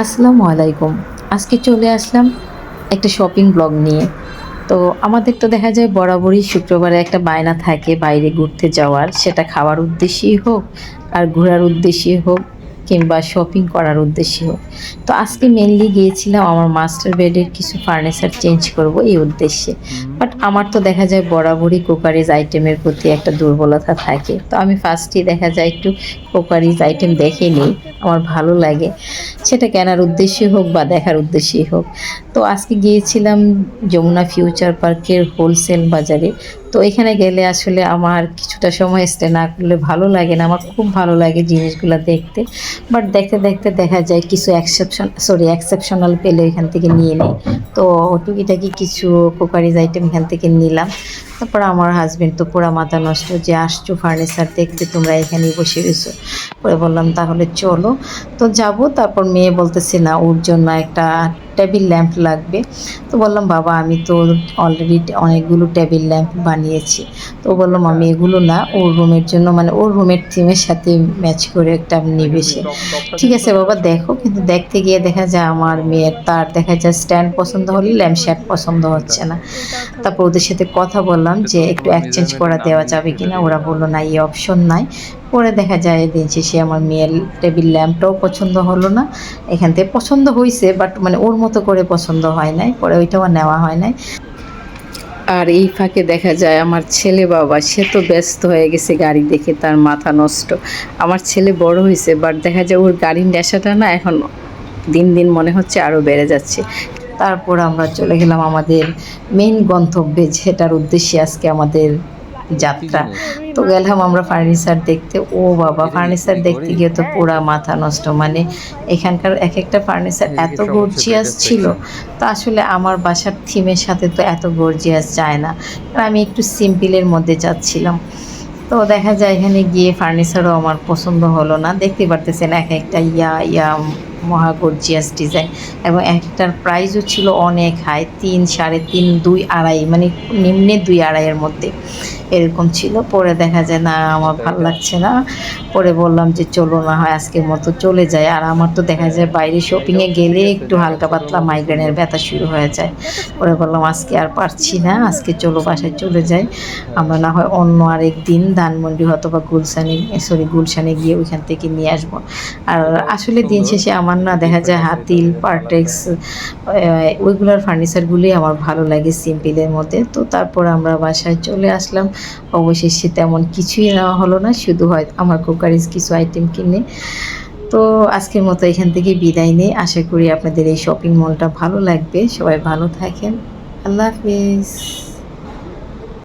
আসসালামু আলাইকুম। আজকে চলে আসলাম একটা শপিং ব্লগ নিয়ে। তো আমাদের তো দেখা যায় বরাবরই শুক্রবারে একটা বায়না থাকে বাইরে ঘুরতে যাওয়ার। সেটা খাওয়ার উদ্দেশ্যেই হোক আর ঘোরার উদ্দেশ্যেই হোক। কিংবা শপিং করার উদ্দেশ্যে হোক। তো আজকে মেনলি গিয়েছিলাম আমার মাস্টার বেডের কিছু ফার্নিচার চেঞ্জ করব এই উদ্দেশ্যে। বাট আমার তো দেখা যায় বরাবরই কোকারিজ আইটেমের প্রতি একটা দুর্বলতা থাকে। তো আমি ফার্স্টেই দেখা যায় একটু কোকারিজ আইটেম দেখে নিই আমার ভালো লাগে। সেটা কেনার উদ্দেশ্যে হোক বা দেখার উদ্দেশ্যেই হোক। তো আজকে গিয়েছিলাম যমুনা ফিউচার পার্কের হোলসেল বাজারে। তো এখানে গেলে আসলে আমার কিছুটা সময় স্টে না করলে ভালো লাগে না। আমার খুব ভালো লাগে জিনিসগুলো দেখতে। বাট দেখতে দেখতে দেখা যায় কিছু এক্সেপশন সরি এক্সেপশনাল পেলে এখান থেকে নিয়ে নেই। তো টুকিটাকি কিছু কোকারিজ আইটেম এখান থেকে নিলাম। তারপর আমার হাজবেন্ড তো পুরা মাথা নষ্ট যে, আসছো ফার্নিচার দেখতে, তোমরা এখানেই বসে গেছো পরে বললাম, তাহলে চলো। তো যাব, তারপর মেয়ে বলতেছে, না, ওর জন্য একটা টেবিল ল্যাম্প লাগবে। তো বললাম বাবা আমি তো অলরেডি অনেকগুলো টেবিল ল্যাম্প বানিয়েছি। তো বললাম আমি এগুলো না ওর রুমের জন্য মানে ওর রুমের থিমের সাথে ম্যাচ করে একটা নিবে সে। ঠিক আছে বাবা দেখো। কিন্তু দেখতে গিয়ে দেখা যায় আমার মেয়ের তার দেখা যায় স্ট্যান্ড পছন্দ হলে ল্যাম্প শেড পছন্দ হচ্ছে না। তারপর ওদের সাথে কথা বললাম যে একটু এক্সচেঞ্জ করা দেওয়া যাবে কিনা। ওরা বলল না এই অপশন নাই। পরে দেখা যায় দিন শেষে আমার মেয়ের টেবিল ল্যাম্পটাও পছন্দ হলো না। এখান থেকে পছন্দ হয়েছে বাট মানে ওর মতো করে পছন্দ হয় নাই, পরে ওইটাও নেওয়া হয় নাই। আর এই ফাঁকে দেখা যায় আমার ছেলে বাবা, সে তো ব্যস্ত হয়ে গেছে গাড়ি দেখে, তার মাথা নষ্ট। আমার ছেলে বড় হয়েছে বাট দেখা যায় ওর গাড়ির নেশাটা না এখন দিন দিন মনে হচ্ছে আরও বেড়ে যাচ্ছে। তারপর আমরা চলে গেলাম আমাদের মেইন গন্তব্যে, যেটার উদ্দেশ্যে আজকে আমাদের যাত্রা। তো গেলাম আমরা ফার্নিচার দেখতে। ও বাবা ফার্নিচার দেখতে গিয়ে তো পুরা মাথা নষ্ট। মানে এখানকার এক একটা ফার্নিচার এত গর্জিয়াস ছিল। তো আসলে আমার বাসার থিমের সাথে তো এত গর্জিয়াস যায় না। আমি একটু সিম্পলের মধ্যে যাচ্ছিলাম। তো দেখা যায় এখানে গিয়ে ফার্নিচারও আমার পছন্দ হলো না। দেখতে পারতেছেন এক একটা ইয়া ইয়া মহা গর্জিয়াস ডিজাইন এবং একটার প্রাইসও ছিল অনেক হাই তিন সাড়ে তিন দুই আড়াই মানে নিম্নে দুই আড়াইয়ের মধ্যে। এরকম ছিল। পরে দেখা যায় না আমার ভালো লাগছে না। পরে বললাম যে চলো না হয় আজকের মতো চলে যায় আর আমার তো দেখা যায় বাইরে শপিংয়ে গেলে একটু হালকা পাতলা মাইগ্রেনের ব্যথা শুরু হয়ে যায়। পরে বললাম আজকে আর পারছি না আজকে চলো বাসায় চলে যাই। আমরা না হয় অন্য আরেক দিন ধানমন্ডি অথবা গুলশানে সরি গুলশানে গিয়ে ওইখান থেকে নিয়ে আসব। আর আসলে দিন শেষে আমার না দেখা যায়, হাতিল, পার্টেক্স ওইগুলোর ফার্নিচারগুলি আমার ভালো লাগে সিম্পলের মধ্যে। তো তারপর আমরা বাসায় চলে আসলাম। অবশেষে তেমন কিছুই নেওয়া হলো না, শুধু হয় আমার কুকারিজ কিছু আইটেম কিনে। তো আজকের মতো এখান থেকে বিদায় নেই। আশা করি আপনাদের এই শপিং মলটা ভালো লাগবে। সবাই ভালো থাকেন। আল্লাহ হাফিজ।